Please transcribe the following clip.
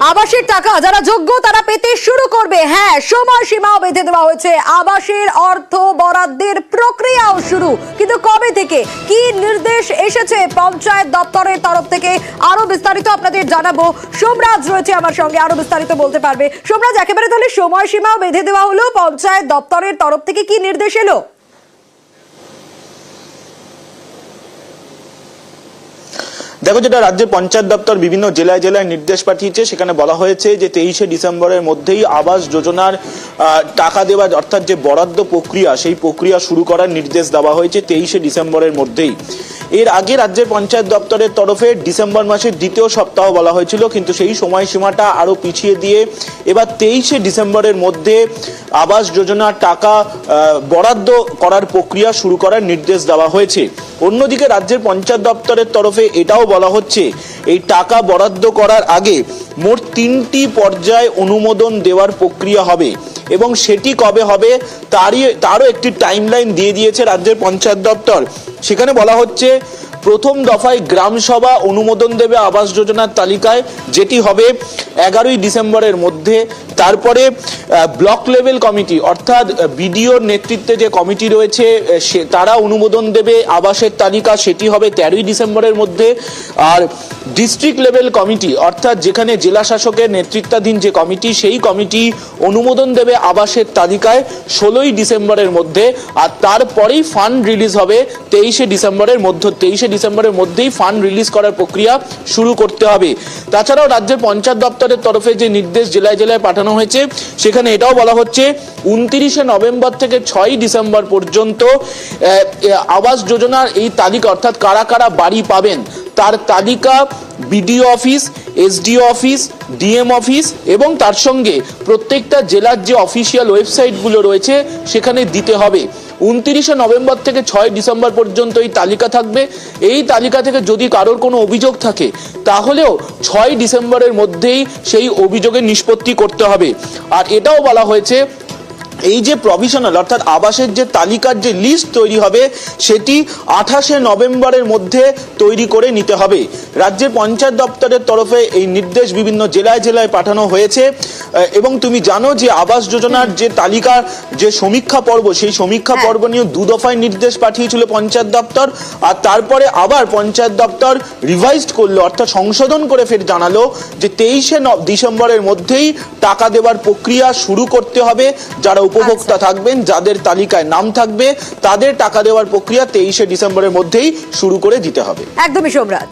আবাসের টাকা যারা যোগ্য, তারা পেতে শুরু করবে। হ্যাঁ সময় সীমাও বেঁধে দেওয়া হয়েছে। আবাসের অর্থ বরাদ্দের প্রক্রিয়াও শুরু। কিন্তু কবে থেকে? কি নির্দেশ এসেছে পঞ্চায়েত দপ্তরের তরফ থেকে? আরও বিস্তারিত আপনাদের জানাব। সোমরাজ রয়েছে আমার সঙ্গে, আরও বিস্তারিত বলতে পারবে। সোমরাজ, একেবারে তাহলে সময় সীমাও বেঁধে দেওয়া হলো পঞ্চায়েত দপ্তরের তরফ থেকে। কি নির্দেশ এলো? দেখো যেটা রাজ্যের পঞ্চায়েত দপ্তর বিভিন্ন জেলায় জেলায় নির্দেশ পাঠিয়েছে, সেখানে বলা হয়েছে যে তেইশে ডিসেম্বরের মধ্যেই আবাস যোজনার টাকা দেওয়া অর্থাৎ যে বরাদ্দ প্রক্রিয়া, সেই প্রক্রিয়া শুরু করার নির্দেশ দেওয়া হয়েছে তেইশে ডিসেম্বরের মধ্যেই। এর আগে রাজ্যের পঞ্চায়েত দপ্তরের তরফে ডিসেম্বর মাসের দ্বিতীয় সপ্তাহ বলা হয়েছিল, কিন্তু সেই সময়সীমাটা আরও পিছিয়ে দিয়ে এবার তেইশে ডিসেম্বরের মধ্যে আবাস যোজনার টাকা বরাদ্দ করার প্রক্রিয়া শুরু করার নির্দেশ দেওয়া হয়েছে। অন্যদিকে রাজ্যের পঞ্চায়েত দপ্তরের তরফে এটাও বলা হচ্ছে, এই টাকা বরাদ্দ করার আগে মোট তিনটি পর্যায়ে অনুমোদন দেওয়ার প্রক্রিয়া হবে এবং সেটি কবে হবে তারই, তারও একটি টাইমলাইন দিয়ে দিয়েছে রাজ্যের পঞ্চায়েত দপ্তর। সেখানে বলা হচ্ছে প্রথম দফায় গ্রাম সভা অনুমোদন দেবে আবাস যোজনার তালিকায়, যেটি হবে এগারোই ডিসেম্বরের মধ্যে। তারপরে ব্লক লেভেল কমিটি, অর্থাৎ বিডিওর নেতৃত্বে যে কমিটি রয়েছে সে, তারা অনুমোদন দেবে আবাসের তালিকা, সেটি হবে তেরোই ডিসেম্বরের মধ্যে। আর ডিস্ট্রিক্ট লেভেল কমিটি, অর্থাৎ যেখানে জেলা শাসকের নেতৃত্বাধীন যে কমিটি, সেই কমিটি অনুমোদন দেবে আবাসের তালিকায় ষোলোই ডিসেম্বরের মধ্যে। আর তারপরেই ফান্ড রিলিজ হবে তেইশে ডিসেম্বরের মধ্যে, তেইশে ডিসেম্বরের মধ্যেই ফান্ড রিলিজ করার প্রক্রিয়া শুরু করতে হবে। তাছাড়াও রাজ্যের পঞ্চায়েত দপ্তরের তরফে যে নির্দেশ জেলায় জেলায় পাঠানো হয়েছে, সেখানে এটাও বলা হচ্ছে, উনত্রিশে নভেম্বর থেকে ছয়ই ডিসেম্বর পর্যন্ত আবাস যোজনার এই তালিকা, অর্থাৎ কারা কারা বাড়ি পাবেন, তার তালিকা BDO office, SDO office, DM office এবং তার সঙ্গে প্রত্যেকটা জেলার যে অফিসিয়াল ওয়েবসাইটগুলো রয়েছে, সেখানে দিতে হবে। উনত্রিশে নভেম্বর থেকে ছয় ডিসেম্বর পর্যন্ত এই তালিকা থাকবে। এই তালিকা থেকে যদি কারোর কোনো অভিযোগ থাকে, তাহলেও ছয় ডিসেম্বরের মধ্যেই সেই অভিযোগের নিষ্পত্তি করতে হবে। আর এটাও বলা হয়েছে এই যে প্রভিশনাল অর্থাৎ আবাসের যে তালিকার যে লিস্ট তৈরি হবে সেটি আঠাশে নভেম্বরের মধ্যে তৈরি করে নিতে হবে। রাজ্যের পঞ্চায়েত দপ্তরের তরফে এই নির্দেশ বিভিন্ন জেলায় জেলায় পাঠানো হয়েছে। এবং তুমি জানো যে আবাস যোজনার যে তালিকার যে সমীক্ষা পর্ব সেই সমীক্ষা হ্যাঁ। পর্ব নিয়ে দু দফায় নির্দেশ পাঠিয়েছিল পঞ্চায়েত দপ্তর। আর তারপরে আবার পঞ্চায়েত দপ্তর রিভাইজড করল অর্থাৎ সংশোধন করে ফের জানালো যে তেইশে ডিসেম্বরের মধ্যেই টাকা দেওয়ার প্রক্রিয়া শুরু করতে হবে। যারা উপভোক্তা থাকবেন যাদের তালিকায় নাম থাকবে তাদের টাকা দেওয়ার প্রক্রিয়া তেইশে ডিসেম্বরের মধ্যেই শুরু করে দিতে হবে। একদমই সোমরাজ।